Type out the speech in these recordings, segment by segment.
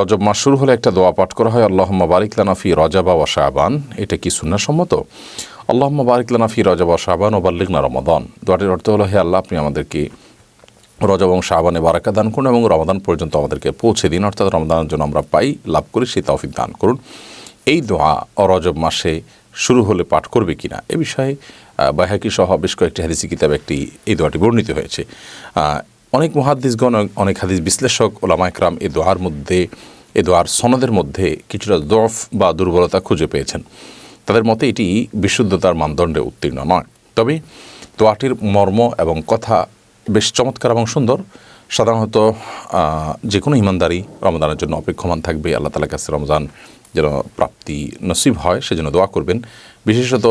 রজব মাস শুরু হলে একটা দোয়া পাঠ করা হয়, আল্লাহম্মা বারিক লানা ফি রজাবা ওয়া শাবান। এটা কি সুন্নাসম্মত আল্লাহম্মা বারিক লানা ফি রজাবা শাবান ও বাল্লিগনা রমাদান। দোয়াটির অর্থ হলো, হে আল্লাহ, আপনি আমাদেরকে রজব এবং শাবানে বারাকা দান করুন এবং রমাদান পর্যন্ত আমাদেরকে পৌঁছে দিন। অর্থাৎ রমাদানের জন্য আমরা পাই, লাভ করি, সেই তৌফিক দান করুন। এই দোয়া রজব মাসে শুরু হলে পাঠ করবে কিনা, এ বিষয়ে বাহাকি সহ বেশ কয়েকটি হাদিসি কিতাব একটি, এই দোয়াটি বর্ণিত হয়েছে। অনেক মহাদিসগণ অনেক হাদিস বিশ্লেষক, ওলামা একরাম এই দোয়ার মধ্যে, এ দোয়ার সনদের মধ্যে কিছুটা দফ বা দুর্বলতা খুঁজে পেয়েছেন। তাদের মতে এটি বিশুদ্ধতার মানদণ্ডে উত্তীর্ণ নয়। তবে দোয়াটির মর্ম এবং কথা বেশ চমৎকার এবং সুন্দর। সাধারণত যে কোনো ইমানদারি রমজানের জন্য অপেক্ষমান থাকবে। আল্লাহ তালার কাছে রমজান যেন প্রাপ্তি নসিব হয়, সেজন্য দোয়া করবেন। বিশেষত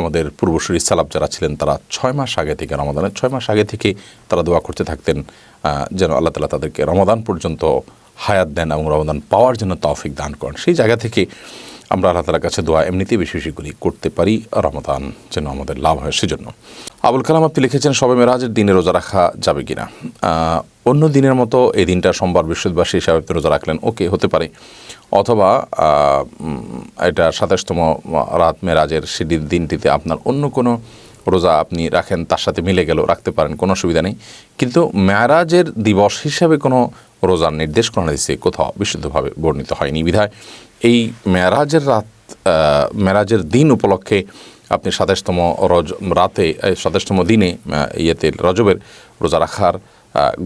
আমাদের পূর্বসূরি সালাব যারা ছিলেন, তারা ছয় মাস আগে থেকে রমাদানের, ছয় মাস আগে থেকে তারা দোয়া করতে থাকতেন যেন আল্লাহ তালা তাদেরকে রমাদান পর্যন্ত হায়াত দেন এবং রমাদান পাওয়ার জন্য তৌফিক দান করেন। সেই জায়গা থেকে আমরা আল্লাহ তালার কাছে দোয়া এমনিতেই বেশি বেশি করি, করতে পারি, রমাদান যেন আমাদের লাভ হয় সেজন্য। আবুল কালাম আপনি লিখেছেন, সবে মেরাজের দিনে রোজা রাখা যাবে কিনা? অন্য দিনের মতো এই দিনটা সোমবার সেই হিসাবে রোজা রাখলেন। ওকে হতে পারে। অথবা এটা সাতাশতম রাত মেরাজের সেদিন দিনটিতে আপনার অন্য কোনো রোজা আপনি রাখেন তার সাথে মিলে গেল রাখতে পারেন কোনো অসুবিধা নেই। কিন্তু মেয়ারাজের দিবস হিসাবে কোনো রোজার নির্দেশ করা হয়েছে কোথাও বিশুদ্ধভাবে বর্ণিত হয়নি। বিধায় এই মেয়ারাজের রাত আহ, মেরাজের দিন উপলক্ষে আপনি সাতাশতম রজ রাতে সাতাশতম দিনে ইয়েতে রজবের রোজা রাখার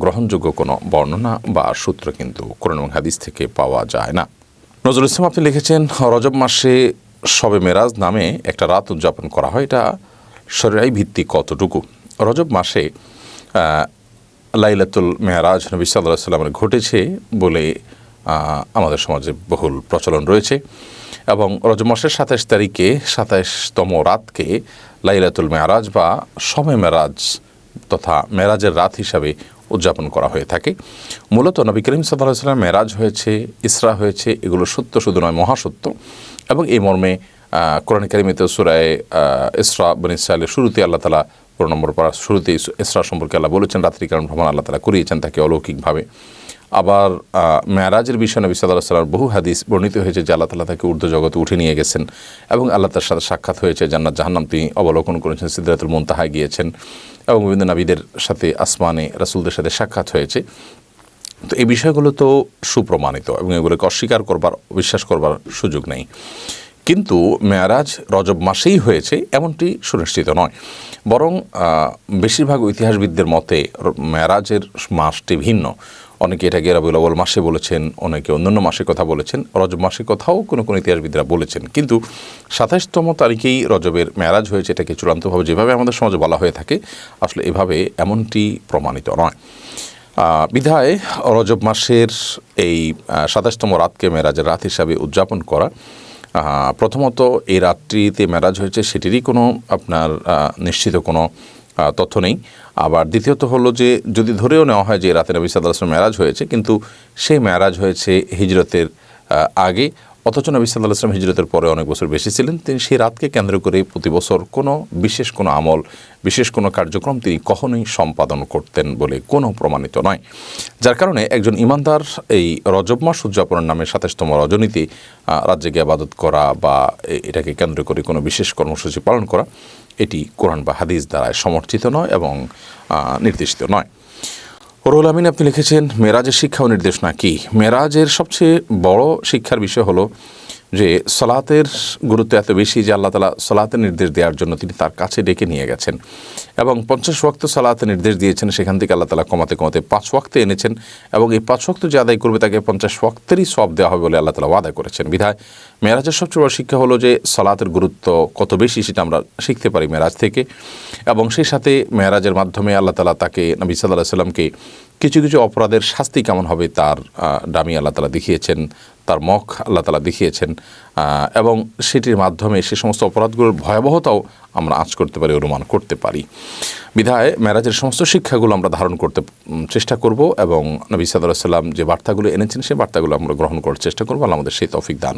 গ্রহণযোগ্য কোনো বর্ণনা বা সূত্র কিন্তু কোরআন এবং হাদিস থেকে পাওয়া যায় না। নজরুল ইসলাম, আপনি লিখেছেন, রজব মাসে শবে মেরাজ নামে একটা রাত উদযাপন করা হয়। এটা শরীরাই ভিত্তি কতটুকু? রজব মাসে লাইলাতুল মেহরাজ নবী সাল্লাহ সাল্লামের ঘটেছে বলে আমাদের সমাজে বহুল প্রচলন রয়েছে এবং রজব মাসের সাতাশ তারিখে সাতাশতম রাতকে লাইলাতুল মেহরাজ বা শবে মেরাজ তথা মেরাজের রাত হিসাবে উদযাপন করা হয়ে থাকে। মূলত নবী করিম সাল্লাহ সাল্লাম মেরাজ হয়েছে, ইসরা হয়েছে, এগুলো সত্য শুধু নয়, মহাসত্য। এবং এই মর্মে কোরআন কারিমিতে সুরায় ইসরা বনিসালের শুরুতে আল্লাহ তালা পুরো নম্বর পড়া শুরুতে ইস- ইসরা সম্পর্কে আল্লাহ বলেছেন, রাত্রিকালীন ভ্রমণ আল্লাহ তালা করিয়েছেন তাকে অলৌকিকভাবে। আবার মেয়ারাজের বিষয়ে নবী সাল্লাহ সাল্লাম বহু হাদিস বর্ণিত হয়েছে যে আল্লাহ তালা তাকে ঊর্ধ্ব জগতে উঠে নিয়ে গেছেন এবং আল্লাহ তার সাথে সাক্ষাৎ হয়েছে, জান্নাত, জাহান্নাম তিনি অবলোকন করেছেন সিদ্ধাতুল মুনতাহায় গিয়েছেন এবং বিভিন্ন নাবিদের সাথে, আসমানে রাসুলদের সাথে সাক্ষাৎ হয়েছে। তো এই বিষয়গুলো তো সুপ্রমাণিত এবং এগুলোকে অস্বীকার করবার বিশ্বাস করবার সুযোগ নেই। কিন্তু মেয়ারাজ রজব মাসেই হয়েছে, এমনটি সুনিশ্চিত নয়। বরং বেশিরভাগ ইতিহাসবিদদের মতে মেয়ারাজের মাসটি ভিন্ন। অনেকে এটাকে রবিউল আউয়াল মাসে বলেছেন, অনেকে অন্যান্য মাসে কথা বলেছেন, রজব মাসের কথাও কোনো কোনো ইতিহাসবিদরা বলেছেন। কিন্তু সাতাশতম তারিখেই রজবের মেয়ারাজ হয়েছে, এটাকে চূড়ান্তভাবে যেভাবে আমাদের সমাজে বলা হয়ে থাকে, আসলে এভাবে এমনটি প্রমাণিত নয়। বিধায় রজব মাসের এই সাতাশতম রাতকে মেরাজের রাত হিসাবে উদযাপন করা প্রথমত এই রাত্রিতে মেরাজ হয়েছে, সেটিরই কোনো আপনার নিশ্চিত কোনো তথ্য নেই। আবার দ্বিতীয়ত হলো যে, যদি ধরেও নেওয়া হয় যে রাতে নবী ম্যারাজ মেরাজ হয়েছে, কিন্তু সেই মেরাজ হয়েছে হিজরতের আগে অথচ নবী সাল্লাহ আসলাম হিজরতের পরে অনেক বছর বেশি ছিলেন, তিনি সেই রাতকে কেন্দ্র করে প্রতি বছর কোনো বিশেষ কোনো আমল, বিশেষ কোনো কার্যক্রম তিনি কখনোই সম্পাদন করতেন বলে কোনো প্রমাণিত নয়। যার কারণে একজন ইমানদার এই রজব মাস উদযাপনের নামে সাতাশতম রজনীতে রাত জেগে আবাদত করা বা এটাকে কেন্দ্র করে কোনো বিশেষ কর্মসূচি পালন করা, এটি কোরআন বা হাদিস দ্বারায় সমর্থিত নয় এবং নির্দেশিত নয়। রুল আমিন, আপনি লিখেছেন, মেরাজের শিক্ষা ও নির্দেশ না কি মেরাজের সবচেয়ে বড় শিক্ষার বিষয় হলো যে, সলাতের গুরুত্ব এত বেশি যে আল্লাহ তালা সলাতের নির্দেশ দেওয়ার জন্য তিনি তার কাছে ডেকে নিয়ে গেছেন। এবং পঞ্চাশ ওয়াক্ত সলাতের নির্দেশ দিয়েছেন, সেখান থেকে আল্লাহ তালা কমাতে কমাতে পাঁচ ওয়াক্তে এনেছেন এবং এই পাঁচ ওয়াক্ত যে আদায় করবে, তাকে পঞ্চাশ ওয়াক্তেরই সব দেওয়া হবে বলে আল্লাহ তালা ওয়াদা করেছেন। বিধায় মেরাজের সবচেয়ে বড় শিক্ষা হলো যে সলাতের গুরুত্ব কত বেশি সেটা আমরা শিখতে পারি মেরাজ থেকে। এবং সেই সাথে মেরাজের মাধ্যমে আল্লাহ তালা তাকে নবী সাল্লাহ সাল্লামকে কিছু কিছু অপরাধের শাস্তি কেমন হবে তার ডামি আল্লাহ তালা দেখিয়েছেন, তার মখ আল্লাহ তালা দেখিয়েছেন এবং সেটির মাধ্যমে সে সমস্ত অপরাধগুলোর ভয়াবহতাও আমরা আঁচ করতে পারি, অনুমান করতে পারি। বিধায় মেরাজের সমস্ত শিক্ষাগুলো আমরা ধারণ করতে চেষ্টা করব এবং নবী সাল্লাহ সাল্লাম যে বার্তাগুলো এনেছেন সেই বার্তাগুলো আমরা গ্রহণ করার চেষ্টা করব। আল্লাহ আমাদের সেই তৌফিক দান।